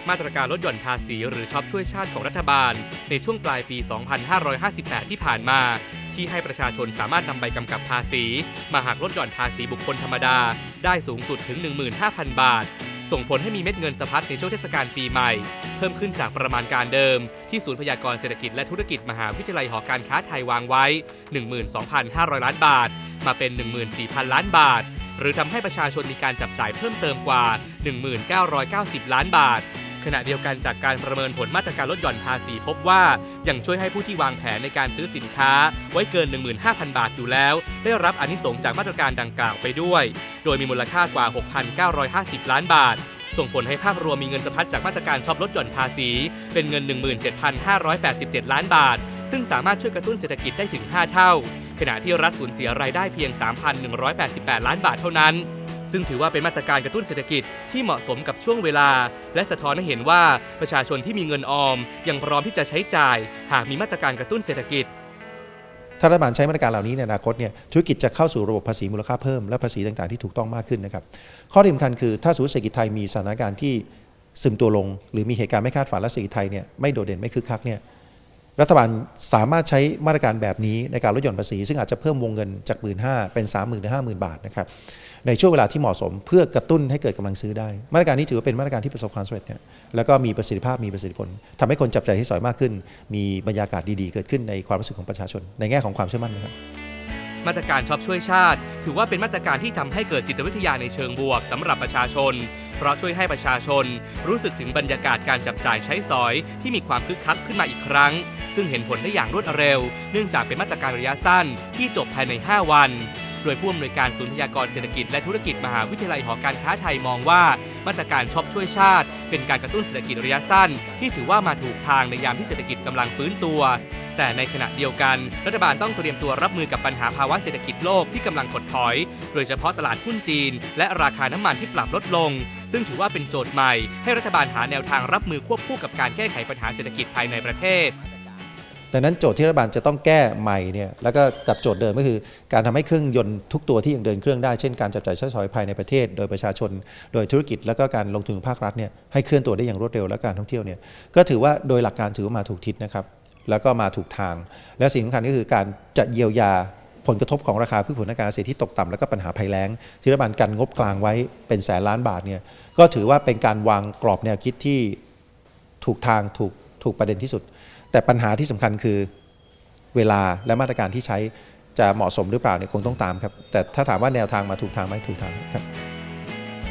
จากมาตรการลดหย่อนภาษีหรือช็อปช่วยชาติของรัฐบาล ในช่วงปลายปี 2558 ที่ผ่านมา ที่ให้ประชาชนสามารถนำใบกำกับภาษี มาหักลดหย่อนภาษีบุคคลธรรมดา ได้สูงสุดถึง 15,000 บาท ส่งผลให้มีเม็ดเงินสะพัดในช่วงเทศกาลปีใหม่ เพิ่มขึ้นจากประมาณการเดิม ที่ศูนย์พยากรณ์เศรษฐกิจและธุรกิจมหาวิทยาลัยหอการค้าไทยวางไว้ 12,500 ล้านบาท มาเป็น 14,000 ล้านบาทหรือทำให้ประชาชนมีการจับจ่ายเพิ่มเติมกว่า 1990 ล้านบาท ขณะเดียวกันจากการประเมินผลมาตรการลดหย่อนภาษีพบว่ายังช่วยให้ผู้ที่วางแผนในการซื้อสินค้า ไว้เกิน 15,000 บาทอยู่แล้ว ได้รับอนิสงจากมาตรการดังกล่าวไปด้วย โดยมีมูลค่ากว่า 6,950 ล้านบาท ส่งผลให้ภาพรวมมีเงินสะพัดจากมาตรการช็อปลดหย่อนภาษี เป็นเงิน 17,587 ล้านบาท ซึ่งสามารถช่วยกระตุ้นเศรษฐกิจได้ถึง 5 เท่า ขณะที่รัฐสูญเสียรายได้เพียง 3,188 ล้านบาทเท่านั้น ซึ่งถือว่าเป็นมาตรการกระตุ้นเศรษฐกิจที่เหมาะสมกับช่วงเวลา และสะท้อนให้เห็นว่าประชาชนที่มีเงินออม ยังพร้อมที่จะใช้จ่าย หากมีมาตรการกระตุ้นเศรษฐกิจถ้ารัฐบาลใช้มาตรการเหล่านี้ในอนาคตเนี่ยธุรกิจจะเข้าสู่ระบบภาษีมูลค่าเพิ่มและภาษีต่างๆที่ถูกต้องมากขึ้นนะครับข้อที่สำคัญคือถ้าสมมติเศรษฐกิจไทยมีสถานการณ์ที่ซึมตัวลง หรือมีเหตุการณ์ไม่คาดฝันและเศรษฐกิจไทยเนี่ยไม่โดดเด่นไม่คึกคักเนี่ยรัฐบาลสามารถใช้มาตรการแบบนี้ในการลดหย่อนภาษี ซึ่งอาจจะเพิ่มวงเงินจาก 1 5ื่นเป็น 3 0 0 0 0ื่นหรือห้าหมื่นบาทนะครับ ในช่วงเวลาที่เหมาะสม เพื่อกระตุ้นให้เกิดกำลังซื้อได้ มาตรการนี้ถือว่าเป็นมาตรการที่ประสบความสำเร็จเนี่ยแล้วก็มีประสิทธิภาพมีประสิทธิผลทำให้คนจับใจายที่สอยมากขึ้น มีบรรยากาศดีๆ เกิดขึ้นในความรู้สึกของประชาชน ในแง่ของความเชื่อมั่นนะครับมาตรการช็อปช่วยชาติ ถือว่าเป็นมาตรการที่ทำให้เกิดจิตวิทยาในเชิงบวกสำหรับประชาชน เพราะช่วยให้ประชาชน รู้สึกถึงบรรยากาศการจับจ่ายใช้สอย ที่มีความคึกคักขึ้นมาอีกครั้ง ซึ่งเห็นผลได้อย่างรวดเร็ว เนื่องจากเป็นมาตรการระยะสั้นที่จบภายใน 5 วัน โดยผู้อำนวยการศูนย์พยากรเศรษฐกิจและธุรกิจมหาวิทยาลัยหอการค้าไทยมองว่า มาตรการช็อปช่วยชาติ เป็นการกระตุ้นเศรษฐกิจระยะสั้น ที่ถือว่ามาถูกทางในยามที่เศรษฐกิจกำลังฟื้นตัว แต่ในขณะเดียวกัน รัฐบาลต้องเตรียมตัวรับมือกับปัญหาภาวะเศรษฐกิจโลกที่กำลังถดถอย โดยเฉพาะตลาดหุ้นจีน และราคาน้ำมันที่ปรับลดลง ซึ่งถือว่าเป็นโจทย์ใหม่ ให้รัฐบาลหาแนวทางรับมือควบคู่กับการแก้ไขปัญหาเศรษฐกิจภายในประเทศ ดังนั้นโจทย์ที่รัฐบาลจะต้องแก้ใหม่เนี่ยแล้วก็กับโจทย์เดิมก็คือ การทำให้เครื่องยนต์ทุกตัวที่ยังเดินเครื่องได้เช่นการจับจ่ายใช้สอยภายในประเทศ โดยประชาชน โดยธุรกิจแล้วก็การลงทุนของภาครัฐเนี่ยให้เคลื่อนตัวได้อย่างรวดเร็วและการท่องเที่ยวเนี่ยก็ถือว่าโดยหลักการถือว่ามาถูกทิศนะครับแล้วก็มาถูกทาง และสิ่งสำคัญก็คือการจะเยียวยาผลกระทบของราคาพืชผลทางการเกษตรที่ตกต่ำแล้วก็ปัญหาภัยแล้ง ที่รัฐบาลกันงบกลางไว้เป็นแสนล้านบาทเนี่ยก็ถือว่าเป็นการวางกรอบแนวคิดที่ถูกทางถูกถูกประเด็นที่สุด แต่ปัญหาที่สำคัญคือเวลาและมาตรการที่ใช้จะเหมาะสมหรือเปล่าเนี่ยคงต้องตามครับ แต่ถ้าถามว่าแนวทางมาถูกทางไหมถูกทางครับ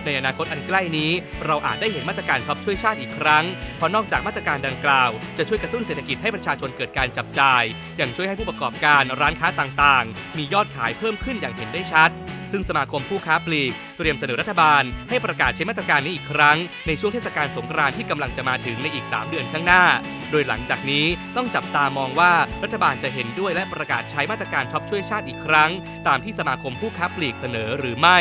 ในอนาคตอันใกล้นี้ เราอาจได้เห็นมาตรการช็อปช่วยชาติอีกครั้ง เพราะนอกจากมาตรการดังกล่าว จะช่วยกระตุ้นเศรษฐกิจให้ประชาชนเกิดการจับจ่ายยังช่วยให้ผู้ประกอบการร้านค้าต่างๆ มียอดขายเพิ่มขึ้นอย่างเห็นได้ชัดซึ่งสมาคมผู้ค้าปลีกเตรียมเสนอรัฐบาล ให้ประกาศใช้มาตรการนี้อีกครั้ง ในช่วงเทศกาลสงกรานต์ที่กำลังจะมาถึงในอีก 3 เดือนข้างหน้า โดยหลังจากนี้ต้องจับตามองว่ารัฐบาลจะเห็นด้วยและประกาศใช้มาตรการช็อปช่วยชาติอีกครั้ง ตามที่สมาคมผู้ค้าปลีกเสนอหรือไม่